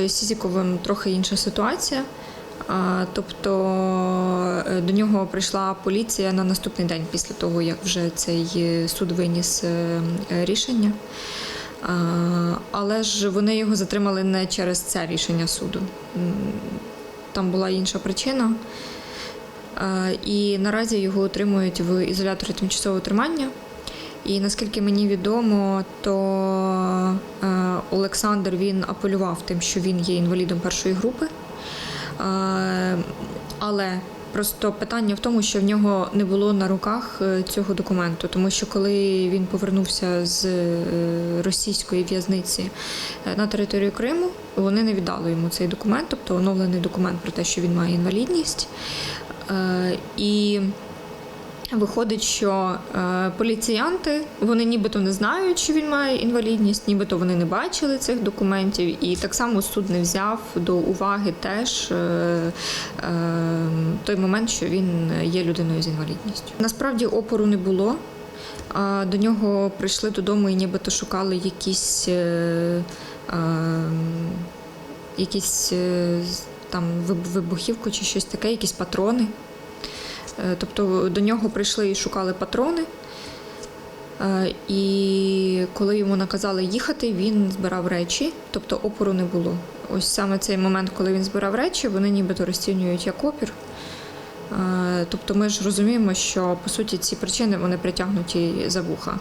З Сізіковим трохи інша ситуація. Тобто е, до нього прийшла поліція на наступний день після того, як вже цей е, суд виніс е, рішення. Але ж вони його затримали не через це рішення суду. Там була інша причина. І наразі його утримують в ізоляторі тимчасового тримання. І наскільки мені відомо, то е, Олександр він апелював тим, що він є інвалідом першої групи. Е, але просто питання в тому, що в нього не було на руках е, цього документу, тому що коли він повернувся з російської в'язниці на територію Криму, вони не віддали йому цей документ, тобто оновлений документ про те, що він має інвалідність. І Виходить, що е, поліціянти вони нібито не знають, що він має інвалідність, нібито вони не бачили цих документів, і так само суд не взяв до уваги теж е, е, той момент, що він є людиною з інвалідністю. Насправді опору не було. А до нього прийшли додому і нібито шукали якісь, е, е, якісь е, там вибухівку чи щось таке, якісь патрони. Е, Тобто до нього прийшли і шукали патрони. Е, І коли йому наказали їхати, він збирав речі, тобто опору не було. Ось саме цей момент, коли він збирав речі, вони нібито розцінюють як опір. Е, Тобто ми ж розуміємо, що по суті ці причини вони притягнуті за вуха.